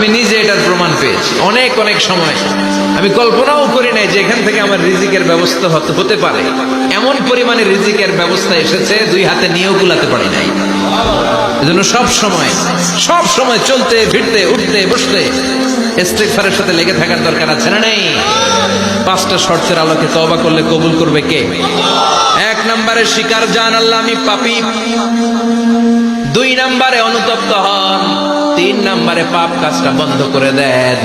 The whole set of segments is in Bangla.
আমি নিজে এটার প্রমাণ পেয়েছি। অনেক অনেক সময়। আমি কল্পনাও করি নাই যে এখান থেকে আমার রিজিকের ব্যবস্থা হতে পারে। এমন পরিমাণে রিজিকের ব্যবস্থা এসেছে, দুই হাতে নিয়েও কুলাতে পারি নাই। এজন্য সব সময় সব সময় চলতে, ফিরতে, উঠতে, বসতে, ইস্তেগফারের সাথে লেগে থাকার দরকার আছে না নেই? পাঁচটা শর্তের আলোকে তবা করলে কবুল করবে কে? এক নম্বরে শিকার জান আল্লাহ আমি পাপী। দুই নম্বরে অনুতপ্ত হন। তিন নম্বরে পাপ কাজটা বন্ধ করে দেন।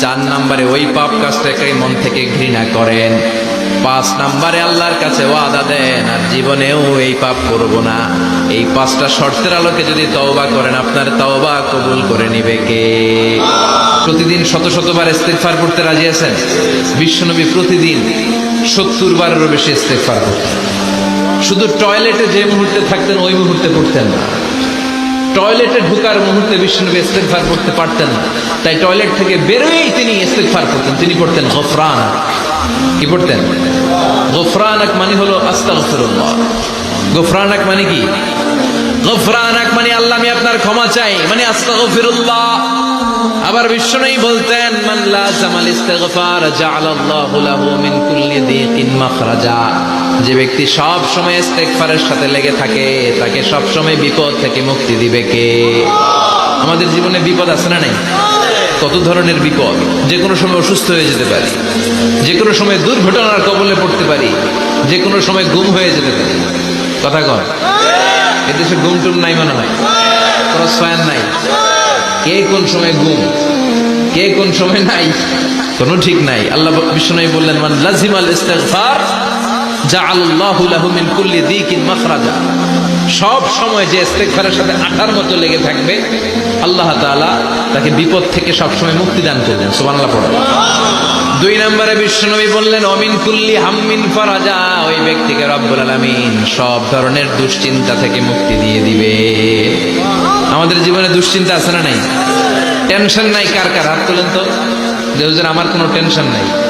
চার নম্বরে ওই পাপ কাজটাকে মন থেকে ঘৃণা করেন। পাঁচ নম্বরে আল্লাহর কাছে ওয়াদা দেন, আর জীবনেও এই পাপ করব না। এই পাঁচটা শর্তের আলোকে যদি তওবা করেন, আপনার তওবা কবুল করে নিবে কে? প্রতিদিন শত শতবার ইস্তেগফার করতে রাজি আছেন? বিশ্বনবী প্রতিদিন সত্তর বারেরও বেশি ইস্তেগফার করতেন। শুধু টয়লেটে যে মুহূর্তে থাকতেন, ওই মুহূর্তে পড়তেন না। টয়লেটে ঢুকার মুহূর্তে বিষ্ণুনবী ইস্তেগফার করতে পারতেন না। তাই টয়লেট থেকে বেরোয়েই তিনি ইস্তেগফার করতেন। তিনি পড়তেন গফরান। কি পড়তেন? গফরানাক মানে হলো আস্তাগফিরুল্লাহ। গফরানাক মানে কি? গফরানাক মানে আল্লাহ, আমি আপনার ক্ষমা চাই। মানে আস্তাগফিরুল্লাহ। আবার বিষ্ণুই বলতেন, মান লাজামাল ইস্তিগফার জাআলাল্লাহু লাহু মিন কুল্লি দীকিন মাখরাজা। যে ব্যক্তি সব সময় ইস্তেগফারের সাথে লেগে থাকে, তাকে সব সময় বিপদ থেকে মুক্তি দিবে কে? আমাদের জীবনে বিপদ আছে না নাই? কত ধরনের বিপদ? যে কোনো সময় অসুস্থ হয়ে যেতে পারি, যে কোনো সময় দুর্ঘটনার কবলে পড়তে পারি, যে কোনো সময় গুম হয়ে যেতে পারি। কথা কর এদেশে গুম টুম নাই মনে হয়? কোনো সয়ান নাই? কে কোন সময় গুম? কে কোন সময় নাই? কোনো ঠিক নাই। আল্লাহ বিষ্ণু বললেন, মান লাজিমাল ইস্তেগফার জাআলাল্লাহু লাহু মিন কুল্লি সব সময় যে ইস্তেগফারের সাথে আঠার মতো লেগে থাকবে, আল্লাহ তাআলা তাকে বিপদ থেকে সব সময় মুক্তি দান করবেন সুবহানাল্লাহ পড়ো। দুই নম্বরে বিশ্বনবী বললেন, অমিন কুল্লি হাম্মিন ফারাজা। ওই ব্যক্তিকে রব্বুল আলামিন সব ধরনের দুশ্চিন্তা থেকে মুক্তি দিয়ে দিবে। আমাদের জীবনে দুশ্চিন্তা আছে না নাই? টেনশন নাই কার কার? হাত তোলেন তো। যে আমার কোনো টেনশন নাই।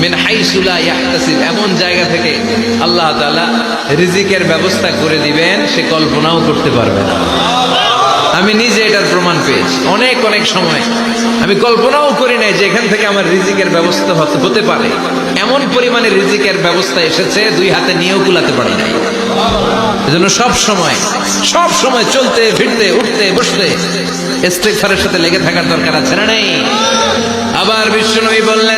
মিন এমন জায়গা থেকে আল্লাহ রিজিকের ব্যবস্থা করে দিবেন, সে কল্পনাও করতে পারবে না। আমি নিজে এটার প্রমাণ পেয়েছি। অনেক অনেক সময় আমি কল্পনাও করি নাই যে এখান থেকে আমার রিজিকের ব্যবস্থা হতে পারে। এমন পরিমাণে রিজিকের ব্যবস্থা এসেছে, দুই হাতে নিয়েও কুলাতে পারি নাই। এজন্য সব সময় সব সময় চলতে, ফিরতে, উঠতে, বসতে ইস্তেগফারের সাথে লেগে থাকার দরকার আছে না নেই? আবার বিশ্বনবী বললেন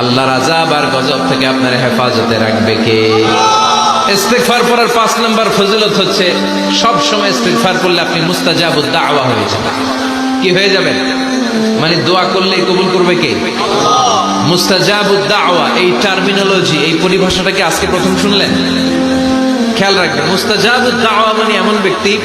আল্লাহর আজাব আর গজব থেকে আপনার হেফাজতে রাখবে কে? ইস্তেগফার পড়ার পাঁচ নম্বর ফজিলত হচ্ছে, সব সময় ইস্তেগফার করলে আপনি মুস্তাজাবুদ দাওয়া হয়ে যাবেন। কি হয়ে যাবেন? মানে দোয়া করলে কবুল করবে কে? মুস্তাজাবুদ দাওয়া, এই টার্মিনোলজি এই পরিভাষাটাকে আজকে প্রথম শুনলেন? খেয়াল রাখবেন মুস্তাজাবুদ দাওয়া মানে এমন ব্যক্তি